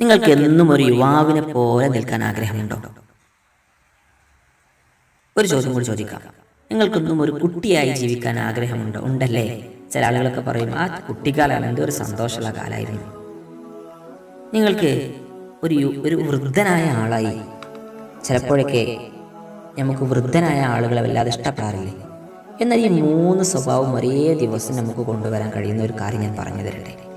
നിങ്ങൾക്ക് എന്നും ഒരു യുവാവിനെ പോലെ നിൽക്കാൻ ആഗ്രഹമുണ്ടോ? ഒരു ചോദ്യം കൂടി ചോദിക്കാം. നിങ്ങൾക്കൊന്നും ഒരു കുട്ടിയായി ജീവിക്കാൻ ആഗ്രഹമുണ്ടോ? ഉണ്ടല്ലേ? ചില ആളുകളൊക്കെ പറയും ആ കുട്ടിക്കാലാണ് ഒരു സന്തോഷമുള്ള കാലമായിരുന്നു. നിങ്ങൾക്ക് ഒരു ഒരു വൃദ്ധനായ ആളായി. ചിലപ്പോഴൊക്കെ നമുക്ക് വൃദ്ധനായ ആളുകളെ വല്ലാതെ ഇഷ്ടപ്പെടാറില്ലേ? എന്നാൽ ഈ മൂന്ന് സ്വഭാവം ഒരേ ദിവസം നമുക്ക് കൊണ്ടുവരാൻ കഴിയുന്ന ഒരു കാര്യം ഞാൻ പറഞ്ഞു തരട്ടെ.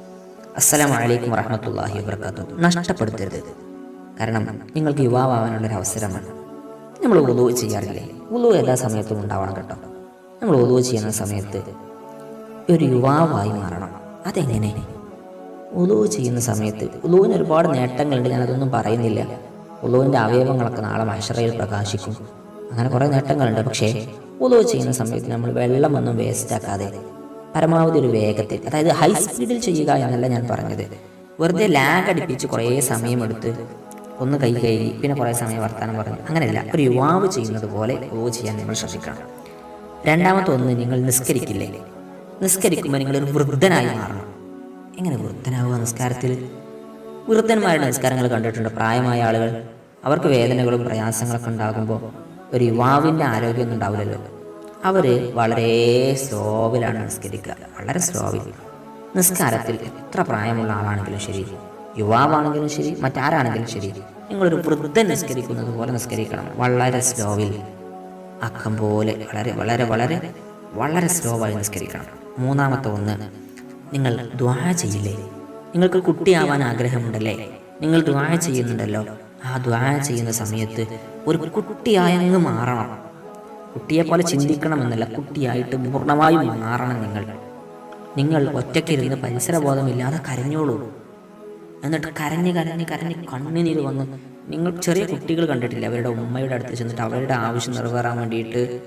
അസ്സലാം വലൈക്കും വറഹമത്തല്ലാഹി വബർക്കാത്തു നഷ്ടപ്പെടുത്തരുത്. കാരണം നിങ്ങൾക്ക് യുവാവാനുള്ള ഒരു അവസരമാണ്. നമ്മൾ ഉളു ചെയ്യാറില്ലേ? ഉളു എല്ലാ സമയത്തും ഉണ്ടാവണം കേട്ടോ. നമ്മൾ ഉളു ചെയ്യുന്ന സമയത്ത് ഒരു യുവാവായി മാറണം. അതെങ്ങനെ? ഉളു ചെയ്യുന്ന സമയത്ത് ഉളുവിന് ഒരുപാട് നേട്ടങ്ങളുണ്ട്. ഞാനതൊന്നും പറയുന്നില്ല. ഉളുവിന്റെ അവയവങ്ങളൊക്കെ നാളെ മഷറയിൽ പ്രകാശിക്കും. അങ്ങനെ കുറേ നേട്ടങ്ങളുണ്ട്. പക്ഷേ ഉളു ചെയ്യുന്ന സമയത്ത് നമ്മൾ വെള്ളമൊന്നും വേസ്റ്റ് ആക്കാതെ പരമാവധി ഒരു വേഗത്തിൽ അതായത് ഹൈ സ്പീഡിൽ ചെയ്യുക എന്നല്ല ഞാൻ പറഞ്ഞത്. വെറുതെ ലാഗ് അടിപ്പിച്ച് കുറേ സമയമെടുത്ത് ഒന്ന് കൈ കയറി പിന്നെ കുറേ സമയം വർത്താനം പറഞ്ഞു അങ്ങനെയല്ല. ഒരു യുവാവ് ചെയ്യുന്നത് പോലെ ഓ ചെയ്യാൻ നിങ്ങൾ ശ്രദ്ധിക്കണം. രണ്ടാമത്തെ ഒന്ന് നിങ്ങൾ നിസ്കരിക്കില്ലേ? നിസ്കരിക്കുമ്പോൾ നിങ്ങളൊരു വൃദ്ധനായി മാറണം. എങ്ങനെ വൃദ്ധനാവുക നിസ്കാരത്തിൽ? വൃദ്ധന്മാരുടെ നിസ്കാരങ്ങൾ കണ്ടിട്ടുണ്ട്. പ്രായമായ ആളുകൾ അവർക്ക് വേദനകളും പ്രയാസങ്ങളൊക്കെ ഉണ്ടാകുമ്പോൾ ഒരു യുവാവിന്റെ ആരോഗ്യമൊന്നും ഉണ്ടാവില്ലല്ലോ. അവർ വളരെ സ്ലോവിലാണ് നിസ്കരിക്കുക. വളരെ സ്ലോവിൽ നിസ്കാരത്തിൽ എത്ര പ്രായമുള്ള ആളാണെങ്കിലും ശരി യുവാവാണെങ്കിലും ശരി മറ്റാരാണെങ്കിലും ശരി നിങ്ങളൊരു വൃദ്ധൻ നിസ്കരിക്കുന്നത് പോലെ നിസ്കരിക്കണം. വളരെ സ്ലോവിൽ അക്കം പോലെ വളരെ വളരെ വളരെ വളരെ സ്ലോവായി നിസ്കരിക്കണം. മൂന്നാമത്തെ ഒന്ന് നിങ്ങൾ ദ്വാ ചെയ്യില്ലേ? നിങ്ങൾക്ക് കുട്ടിയാവാൻ ആഗ്രഹമുണ്ടല്ലേ? നിങ്ങൾ ദ്വാ ചെയ്യുന്നുണ്ടല്ലോ. ആ ദ്വാ ചെയ്യുന്ന സമയത്ത് ഒരു കുട്ടിയായങ്ങ് മാറണം. കുട്ടിയെ പോലെ ചിന്തിക്കണമെന്നല്ല. കുട്ടിയായിട്ട് പൂർണമായും മാറണം നിങ്ങൾ. നിങ്ങൾ ഒറ്റയ്ക്കിരുന്ന് പരിസരബോധമില്ലാതെ കരഞ്ഞോളൂ. എന്നിട്ട് കരഞ്ഞ് കരഞ്ഞ് കരഞ്ഞ് കണ്ണുനീര് വന്ന് നിങ്ങൾ ചെറിയ കുട്ടികൾ കണ്ടിട്ടില്ല? അവരുടെ ഉമ്മയുടെ അടുത്ത് ചെന്നിട്ട് അവരുടെ ആവശ്യം നിറവേറാൻ വേണ്ടിയിട്ട്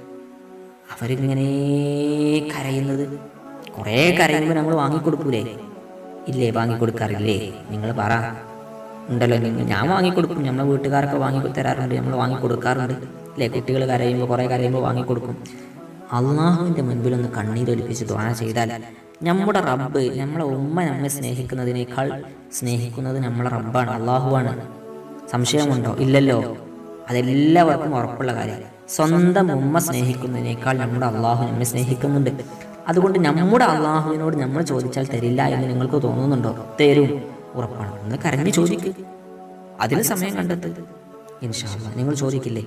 അവരിങ്ങനെ കരയുന്നത്. കുറേ കരയുമ്പോൾ നമ്മൾ വാങ്ങിക്കൊടുക്കൂലേ? ഇല്ലേ വാങ്ങിക്കൊടുക്കാറില്ലേ? നിങ്ങൾ പറ. ഉണ്ടല്ലോ ഞാൻ വാങ്ങിക്കൊടുക്കും. നമ്മളെ വീട്ടുകാരൊക്കെ വാങ്ങി തരാറുണ്ട് നമ്മൾ വാങ്ങിക്കൊടുക്കാറുണ്ട്. അല്ലേ കുട്ടികൾ കരയുമ്പോൾ കുറേ കരയുമ്പോൾ വാങ്ങിക്കൊടുക്കും. അള്ളാഹുവിന്റെ മുൻപിൽ ഒന്ന് കണ്ണീരൊലിപ്പിച്ച് ദ്വാര ചെയ്താൽ നമ്മുടെ റബ്ബ് നമ്മളെ ഉമ്മ നമ്മെ സ്നേഹിക്കുന്നതിനേക്കാൾ സ്നേഹിക്കുന്നത് നമ്മളെ റബ്ബാണ് അള്ളാഹുവാണ്. സംശയമുണ്ടോ? ഇല്ലല്ലോ. അതെല്ലാവർക്കും ഉറപ്പുള്ള കാര്യം. സ്വന്തം ഉമ്മ സ്നേഹിക്കുന്നതിനേക്കാൾ നമ്മുടെ അള്ളാഹു നമ്മെ സ്നേഹിക്കുന്നുണ്ട്. അതുകൊണ്ട് നമ്മുടെ അള്ളാഹുവിനോട് നമ്മൾ ചോദിച്ചാൽ തരില്ല എന്ന് നിങ്ങൾക്ക് തോന്നുന്നുണ്ടോ? തരും. ഉറപ്പാണ്. ഒന്ന് കരഞ്ഞ് ചോദിക്കും. അതിന് സമയം കണ്ടെത്ത്. ഇൻഷാല്ല നിങ്ങൾ ചോദിക്കില്ലേ?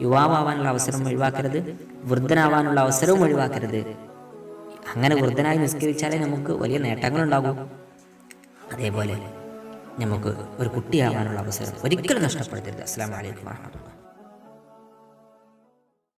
യുവാവാനുള്ള അവസരം ഒഴിവാക്കരുത് വൃദ്ധനാവാനുള്ള അവസരവും ഒഴിവാക്കരുത്. അങ്ങനെ വൃദ്ധനായി നിസ്കരിച്ചാലേ നമുക്ക് വലിയ നേട്ടങ്ങളുണ്ടാകൂ. അതേപോലെ നമുക്ക് ഒരു കുട്ടിയാവാനുള്ള അവസരം ഒരിക്കലും നഷ്ടപ്പെടുത്തരുത്. അസ്സാം വലൈക്കും വാഹമത്തുള്ള